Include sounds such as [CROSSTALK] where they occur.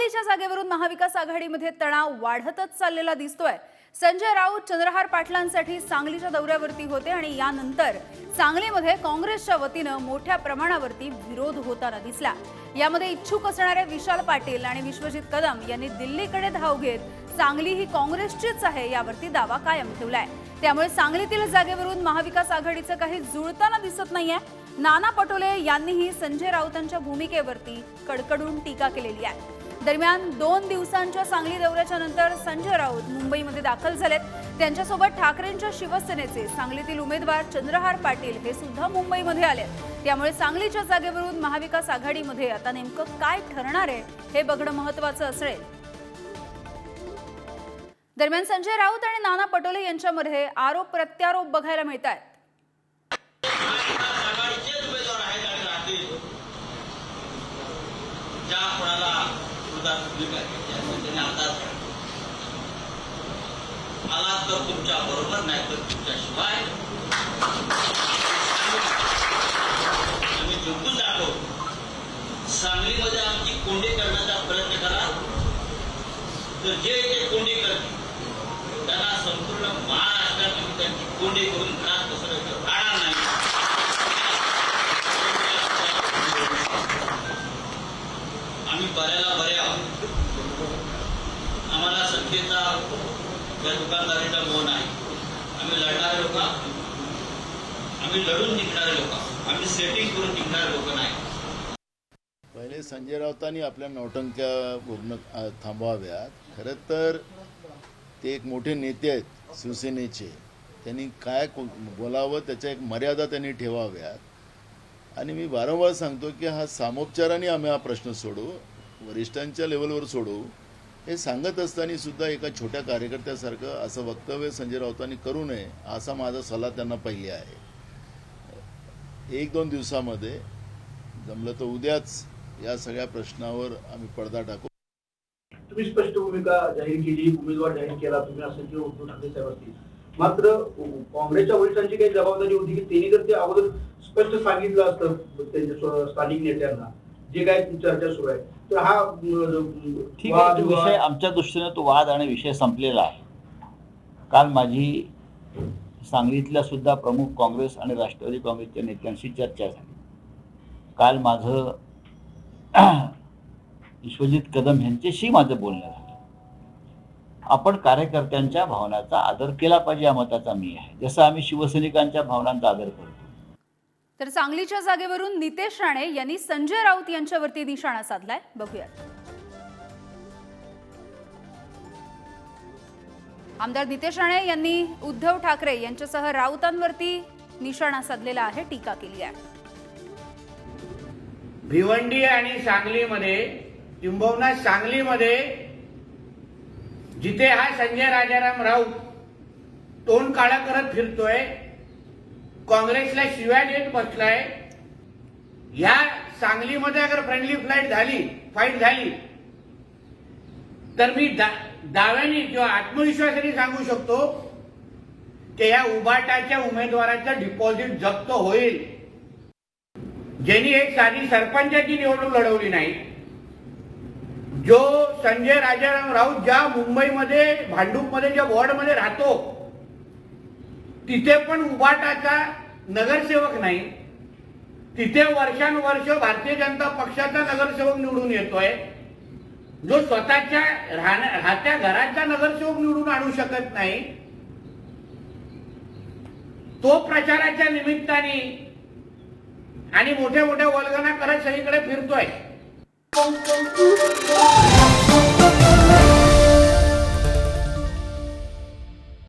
सांगलीच्या जागेवरून महाविकास आघाडीमध्ये तणाव वाढतच चाललेला दिसतोय. संजय राऊत चंद्रहार पाटलांसाठी सांगलीच्या दौऱ्यावरती होते आणि यानंतर सांगलीमध्ये काँग्रेसच्या वतीनं मोठ्या प्रमाणावरती विरोध होताना दिसला. यामध्ये इच्छुक असणारे विशाल पाटील आणि विश्वजित कदम यांनी दिल्लीकडे धाव घेत सांगली ही काँग्रेसचीच आहे यावरती दावा कायम ठेवलाय. त्यामुळे सांगलीतील जागेवरून महाविकास आघाडीचं काही जुळताना दिसत नाहीये. नाना पटोले यांनीही संजय राऊतांच्या भूमिकेवरती कडकडून टीका केलेली आहे. दरम्यान दोन दिवसांच्या सांगली दौऱ्याच्या नंतर संजय राऊत मुंबईमध्ये दाखल झालेत. त्यांच्यासोबत ठाकरेंच्या शिवसेनेचे सांगलीतील उमेदवार चंद्रहार पाटील हे सुद्धा मुंबईमध्ये आलेत त्यामुळे सांगलीच्या जागेवरून महाविकास आघाडीमध्ये आता नेमकं काय ठरणार आहे हे बघणं महत्वाचं असेल. दरम्यान संजय राऊत आणि नाना पटोले यांच्यामध्ये आरोप प्रत्यारोप बघायला मिळत आहेत. ज्या कोणाला त्याने आताच आला तर तुमच्या बरोबर नाही तर तुमच्याशिवाय आम्ही जिंकून दाखव सांगलीमध्ये आमची कोंडी करण्याचा प्रयत्न करा. तर जे जे कोंडी करतील त्यांना संपूर्ण महाराष्ट्रात त्यांची कोंडी करून घरात बसवण्याचं राहणार नाही आम्ही बऱ्याला बऱ्या आम्हाला सत्तेचा या दुकानदारीचा मोह नाही. आम्ही लढणारे लोक आम्ही लढून जिंकणारे लोक आम्ही सेटिंग करून जिंकणारे लोक नाही. पहिले संजय राऊतांनी आपल्या नौटंक्या पूर्ण थांबवाव्यात. खरं तर ते एक मोठे नेते आहेत शिवसेनेचे. त्यांनी काय बोलावं त्याच्या एक मर्यादा त्यांनी ठेवाव्यात. आणि मी वारंवार सांगतो की हा सामोपचाराने आम्ही हा प्रश्न सोडू. वरिष्ठांच्या लेवलवर सोडू हे सांगत असताना सुद्धा एका छोट्या कार्यकर्त्यासारखं असं वक्तव्य संजय राऊतांनी करू नये असा माझा सल्ला त्यांना पहिली आहे. एक दोन दिवसामध्ये जमलं तर उद्याच या सगळ्या प्रश्नावर आम्ही पडदा टाकू. तुम्ही स्पष्ट भूमिका जाहीर केली उमेदवार जाहीर केला तुम्ही असं किंवा उद्धव ठाकरे साहेबांनी. मात्र काँग्रेसच्या वरिष्ठांची काही जबाबदारी होती की त्यांनी जर ते अगोदर स्पष्ट सांगितलं असतं त्यांच्या स्थानिक नेत्यांना जे काय चर्चा सुरू आहे तर हा ठीक आहे विषय आमच्या दृष्टीने तो वाद आणि विषय संपलेला आहे. काल माझी सांगलीतल्या सुद्धा प्रमुख काँग्रेस आणि राष्ट्रवादी काँग्रेसच्या नेत्यांशी चर्चा झाली. काल माझं [CLEARS THROAT] विश्वजित कदम यांच्याशी माझं बोलणं झालं. आपण कार्यकर्त्यांच्या भावनांचा आदर केला पाहिजे या मताचा मी आहे. जसं आम्ही शिवसैनिकांच्या भावनांचा आदर करतो तर सांगलीच्या जागेवरून नितेश राणे यांनी संजय राऊत यांच्यावरती निशाणा साधलाय. बघूयात. आमदार नितेश राणे यांनी उद्धव ठाकरे यांच्यासह राऊतांवरती निशाणा साधलेला आहे टीका केली आहे. भिवंडी आणि सांगलीमध्ये किंबहुना सांगलीमध्ये जिथे हा संजय राजाराम राऊत तोंड काळा करत फिरतोय काँग्रेसला शिव्या देत बसलाय. ह्या सांगलीमध्ये अगर फ्रेंडली फ्लाईट झाली फाईट झाली तर मी दा, दाव्याने किंवा आत्मविश्वासाने सांगू शकतो की या उबाटाच्या उमेदवाराचं डिपॉझिट जप्त होईल. ज्यांनी एक साधी सरपंचाची निवडणूक लढवली नाही जो संजय राजाराम राऊत ज्या मुंबईमध्ये भांडूपमध्ये ज्या वॉर्डमध्ये राहतो तिथे पण उभाटाचा नगरसेवक नाही. तिथे वर्षानुवर्ष भारतीय जनता पक्षाचा नगरसेवक निवडून येतोय. जो स्वतःच्या राहण्या- राहत्या घराचा नगरसेवक निवडून आणू शकत नाही तो प्रचाराच्या निमित्ताने आणि मोठ्या मोठ्या वल्गना करत सगळीकडे फिरतोय.